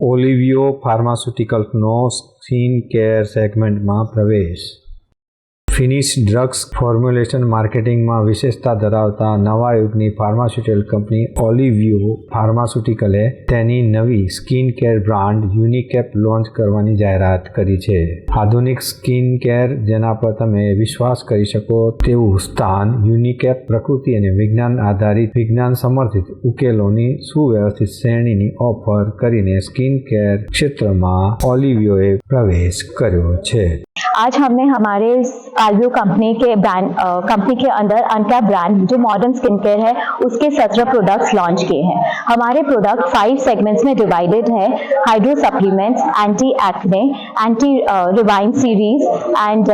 ઓલિવિયો ફાર્માસ્યુટિકલ્સનો skin care સેગમેન્ટમાં પ્રવેશ. Finish drugs formulation માર્કેટિંગમાં વિશેષતા ધરાવતા નવા યુગની ફાર્માસ્યુટિકલ કંપની ઓલિવિયો ફાર્માસ્યુટિકલે તેની નવી સ્કિન કેર બ્રાન્ડ યુનિકેપ લોન્ચ કરવાની જાહેરાત કરી છે. આધુનિક સ્કિન કેર જેના પર તમે વિશ્વાસ કરી શકો તેવું સ્થાન યુનિકેપ પ્રકૃતિ અને વિજ્ઞાન આધારિત વિજ્ઞાન સમર્થિત ઉકેલોની સુવ્યવસ્થિત શ્રેણીની ઓફર કરીને સ્કિન કેર ક્ષેત્રમાં ઓલિવિયોએ પ્રવેશ કર્યો છે. आज हमने हमारे आलव्यू कंपनी के ब्रांड कंपनी के अंदर अनका ब्रांड जो मॉडर्न स्किन केयर है, उसके सत्रह प्रोडक्ट्स लॉन्च किए हैं। हमारे प्रोडक्ट फाइव सेगमेंट्स में डिवाइडेड है hydro supplements anti acne anti rewind series and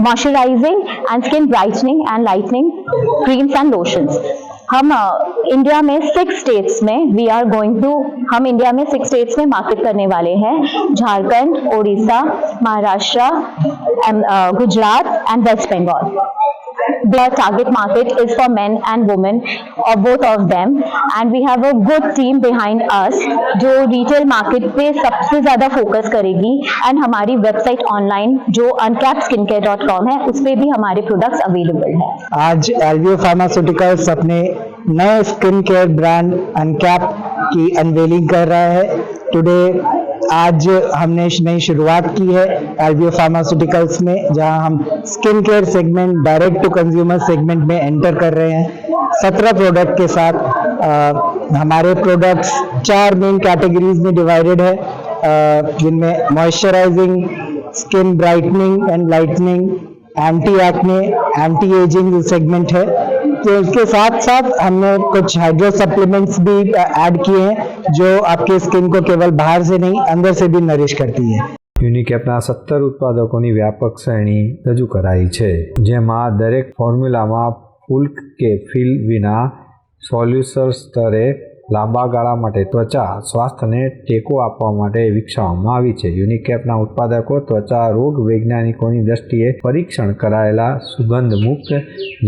moisturising and skin brightening and lightening creams and lotions हम इंडिया में सिक्स स्टेट्स में वी आर गोइंग टू हम इंडिया में सिक्स स्टेट्स में market करने वाले हैं झारखंड उड़ीसा महाराष्ट्र एम- अ, Gujarat and West Bengal The target market is for men and women or both of them. And we have a good team behind us जो retail market पे सबसे ज़्यादा फोकस करेगी एंड हमारी वेबसाइट ऑनलाइन जो uncapskincare.com है उस पर भी हमारे प्रोडक्ट्स अवेलेबल है। आज एल्वियो फार्मास्यूटिकल्स अपने नए स्किन केयर ब्रांड अनकैप की अनवेलिंग कर रहा है। टुडे आज हमने नई शुरुआत की है एल्वियो फार्मास्यूटिकल्स में जहाँ हम skin care segment direct to consumer segment में एंटर कर रहे हैं। सत्रह प्रोडक्ट के साथ अ, हमारे प्रोडक्ट्स चार मेन कैटेगरीज में डिवाइडेड है। जिनमें moisturising skin brightening and lightening anti acne anti ageing segment है। इसके साथ साथ हमने कुछ हाइड्रो सप्लीमेंट्स भी ऐड किए हैं जो आपके स्किन को केवल बाहर से नहीं अंदर से भी नरिश करती है યુનિકેપના સત્તર ઉત્પાદકોની વ્યાપક શ્રેણી રજૂ કરાઈ છે જેમાં દરેક ફોર્મ્યુલામાં ફૂલ કે ફિલ વિના સોલ્યુશન સ્તરે લાંબા ગાળા માટે ત્વચા સ્વાસ્થ્યને ટેકો આપવા માટે વિકસાવવામાં આવી છે. યુનિકેપના ઉત્પાદકો ત્વચા રોગ વૈજ્ઞાનિકોની દ્રષ્ટિએ પરીક્ષણ કરાયેલા સુગંધ મુક્ત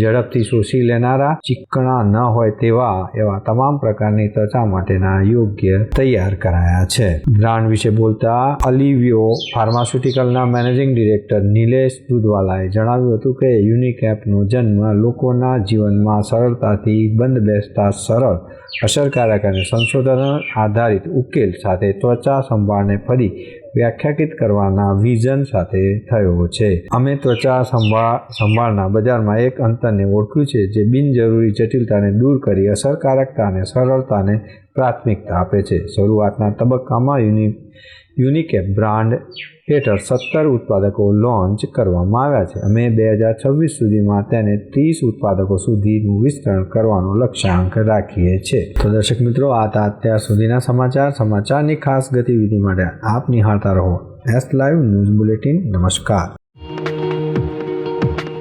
ઝડપથી શોષી લેનારા ચીકણા ન હોય તેવા, એવા તમામ પ્રકારની ત્વચા માટેના યોગ્ય તૈયાર કરાયા છે. બ્રાન્ડ વિશે બોલતા અલિવિયો ફાર્માસ્યુટિકલના મેનેજિંગ ડિરેક્ટર નિલેશ દુધવાલાએ જણાવ્યું હતું કે યુનિકેપનો જન્મ લોકોના જીવનમાં સરળતાથી બંધ બેસતા સરળ અસરકારક અને સંશોધન આધારિત ઉકેલ સાથે ત્વચા સંભાળને ફરી વ્યાખ્યાયિત કરવાના વિઝન સાથે થયો છે. અમે ત્વચા સંભાળ સંભાળના બજારમાં એક અંતરને ઓળખ્યું છે જે બિનજરૂરી જટિલતાને દૂર કરી અસરકારકતા અને સરળતાને પ્રાથમિકતા આપે છે. શરૂઆતના તબક્કામાં યુનિ યુનિકેપ બ્રાન્ડ હેઠળ સત્તર ઉત્પાદકો લોન્ચ કરવામાં આવ્યા છે. અમે બે હજાર છવ્વીસ સુધીમાં તેને ત્રીસ ઉત્પાદકો સુધીનું વિસ્તરણ કરવાનો લક્ષ્યાંક રાખીએ છીએ. તો દર્શક મિત્રો, આ હતા અત્યાર સુધીના સમાચાર. સમાચારની ખાસ ગતિવિધિ માટે આપ નિહાળતા રહો. એસ લાઈવ ન્યૂઝ બુલેટિન નમસ્કાર.